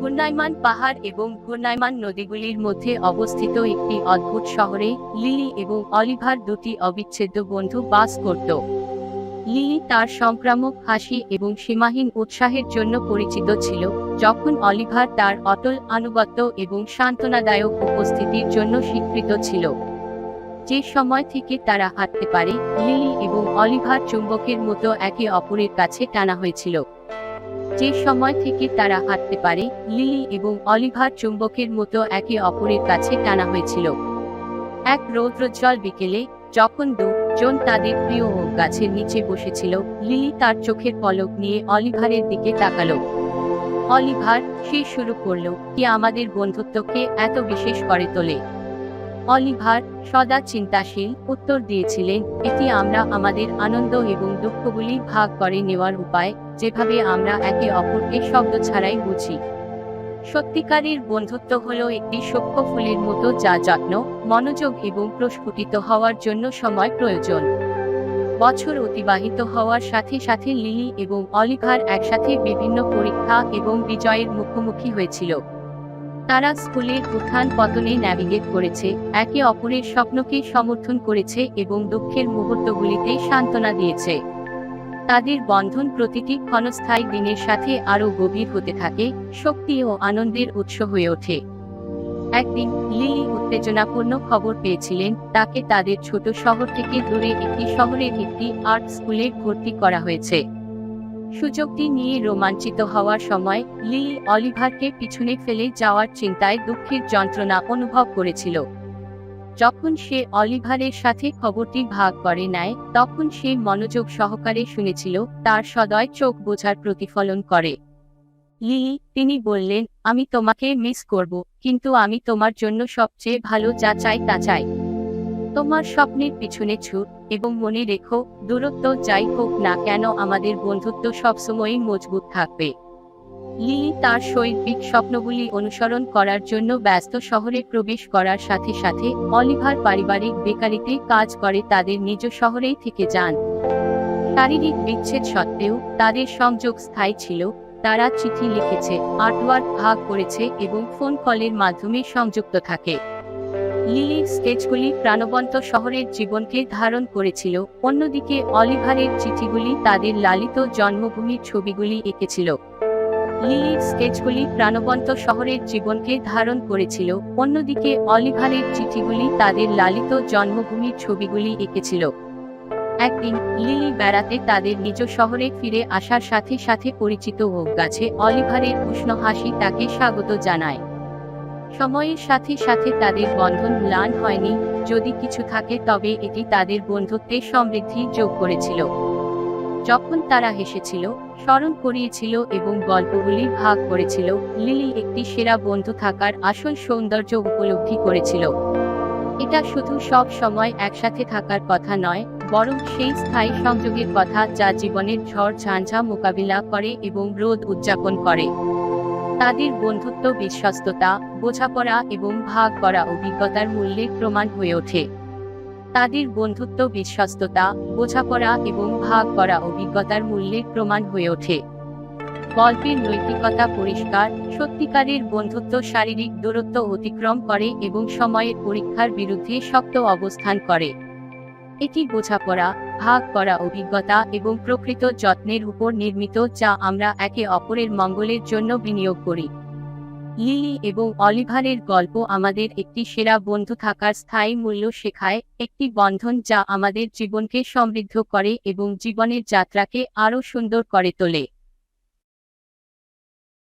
ঘূর্ণায়মান পাহাড় এবং ঘূর্ণায়মান নদীগুলির মধ্যে অবস্থিত একটি অদ্ভুত শহরে, লিলি এবং অলিভার দুটি অবিচ্ছেদ্য বন্ধু বাস করত। লিলি তার সংক্রামক হাসি এবং সীমাহীন উৎসাহের জন্য পরিচিত ছিল, যখন অলিভার তার অটল, আনুগত্য এবং সান্ত্বনাদায়ক উপস্থিতির জন্য স্বীকৃত ছিল। যে সময় থেকে তারা হাঁটতে পারে, লিলি এবং অলিভার চুম্বকের মতো একে অপরের কাছে টানা হয়েছিল। যে সময় থেকে তারা হাঁটতে পারে, লিলি এবং অলিভার চুম্বকের মতো একে অপরের কাছে টানা হয়েছিল। এক রৌদ্রোজ্জ্বল বিকেলে, যখন দুজন তাদের প্রিয় গাছের নিচে বসেছিল, লিলি তার চোখের পলক নিয়ে অলিভারের দিকে তাকালো। অলিভার, সে শুরু করল, কি আমাদের বন্ধুত্বকে এত বিশেষ করে তোলে? অলিভার সদা চিন্তাশীল উত্তর দিয়েছিলেন, এটি আমরা আমাদের আনন্দ এবং দুঃখগুলি ভাগ করে নেওয়ার উপায়, যেভাবে আমরা একে অপরকে শব্দ ছাড়াই বুঝি। সত্যিকারের বন্ধুত্ব হলো একটি সূক্ষ্ম ফুলের মতো যা যত্ন, মনোযোগ এবং প্রস্ফুটিত হওয়ার জন্য সময় প্রয়োজন। বছর অতিবাহিত হওয়ার সাথে সাথে লিলি এবং অলিভার একসাথে বিভিন্ন পরীক্ষা এবং বিজয়ের মুখোমুখি হয়েছিল। তারা স্কুলের উত্থান পতনে ন্যাভিগেট করেছে, একে অপরের স্বপ্নকে সমর্থন করেছে এবং দুঃখের মুহূর্তগুলিতে সান্ত্বনা দিয়েছে। তাদের বন্ধন প্রতিটি ক্ষণস্থায়ী দিনের সাথে আরও গভীর হতে থাকে, শক্তি ও আনন্দের উৎস হয়ে ওঠে। একদিন লিলি উত্তেজনাপূর্ণ খবর পেয়েছিলেন, তাকে তাদের ছোট শহর থেকে দূরে একটি শহরের একটি আর্ট স্কুলে ভর্তি করা হয়েছে। সুযোগটি নিয়ে রোমাঞ্চিত হওয়ার সময় লিলি অলিভারকে পিছনে ফেলে যাওয়ার চিন্তায় দুঃখের যন্ত্রণা অনুভব করেছিল। যখন সে অলিভারের সাথে খবরটি ভাগ করে নেয়, তখন সে মনোযোগ সহকারে শুনেছিল, তার সদয় চোখ বোঝার প্রতিফলন করে। লিলি তিনি বললেন, আমি তোমাকে মিস করব, কিন্তু আমি তোমার জন্য সবচেয়ে ভালো যা চাই তা চাই। তোমার স্বপ্নের পিছনে ছুট এবং মনে রেখো, দূরত্ব যাই হোক না কেন আমাদের বন্ধুত্ব সবসময়ই মজবুত থাকবে। লিলি তার শৈল্পিক স্বপ্নগুলি অনুসরণ করার জন্য ব্যস্ত শহরে প্রবেশ করার সাথে সাথে অলিভার পারিবারিক বেকারিতে কাজ করে তাদের নিজ শহরেই থেকে যান। শারীরিক বিচ্ছেদ সত্ত্বেও তাদের সংযোগ স্থায়ী ছিল, তারা চিঠি লিখেছে, আর্টওয়ার্ক ভাগ করেছে এবং ফোন কলের মাধ্যমে সংযুক্ত থাকে। লিলির স্কেচগুলি প্রাণবন্ত শহরের জীবনকে ধারণ করেছিল, অন্যদিকে অলিভারের চিঠিগুলি তাদের লালিত জন্মভূমির ছবিগুলি এঁকেছিল। লিলির স্কেচগুলি প্রাণবন্ত শহরের জীবনকে ধারণ করেছিল, অন্যদিকে অলিভারের চিঠিগুলি তাদের লালিত জন্মভূমির ছবিগুলি এঁকেছিল। একদিন লিলি বেড়াতে তাদের নিজ শহরে ফিরে আসার সাথে সাথে পরিচিত হোক গাছে অলিভারের উষ্ণ হাসি তাকে স্বাগত জানায়। সময়ের সাথে সাথে তাদের বন্ধন ম্লান হয়নি, যদি কিছু থাকে তবে এটি তাদের বন্ধুত্বে সমৃদ্ধি যোগ করেছিল। যখন তারা হেসেছিল, স্মরণ করিয়েছিল এবং গল্পগুলি ভাগ করেছিল, লিলি একটি সেরা বন্ধু থাকার আসল সৌন্দর্য উপলব্ধি করেছিল। এটা শুধু সব সময় একসাথে থাকার কথা নয়, বরং সেই স্থায়ী সংযোগের কথা যা জীবনের ঝড় ঝাঞ্ঝা মোকাবিলা করে এবং রোদ উদযাপন করে। তাদের বন্ধুত্ব, বিশ্বস্ততা, বোঝাপড়া এবং ভাগ করা অভিজ্ঞতার মূল্যে প্রমাণ হয়ে ওঠে। তাদের বন্ধুত্ব, বিশ্বস্ততা, বোঝাপড়া এবং ভাগ করা অভিজ্ঞতার মূল্যের প্রমাণ হয়ে ওঠে। গল্পের নৈতিকতা পরিষ্কার, সত্যিকারের বন্ধুত্ব শারীরিক দূরত্ব অতিক্রম করে এবং সময়ের পরীক্ষার বিরুদ্ধে শক্ত অবস্থান করে। এটি বোঝাপড়া, ভাগ করা অভিজ্ঞতা এবং প্রকৃত যত্নের উপর নির্মিত যা আমরা একে অপরের মঙ্গলের জন্য বিনিয়োগ করি। লিলি এবং অলিভারের গল্প আমাদের একটি সেরা বন্ধু থাকার স্থায়ী মূল্য শেখায়, একটি বন্ধন যা আমাদের জীবনকে সমৃদ্ধ করে এবং জীবনের যাত্রাকে আরও সুন্দর করে তোলে।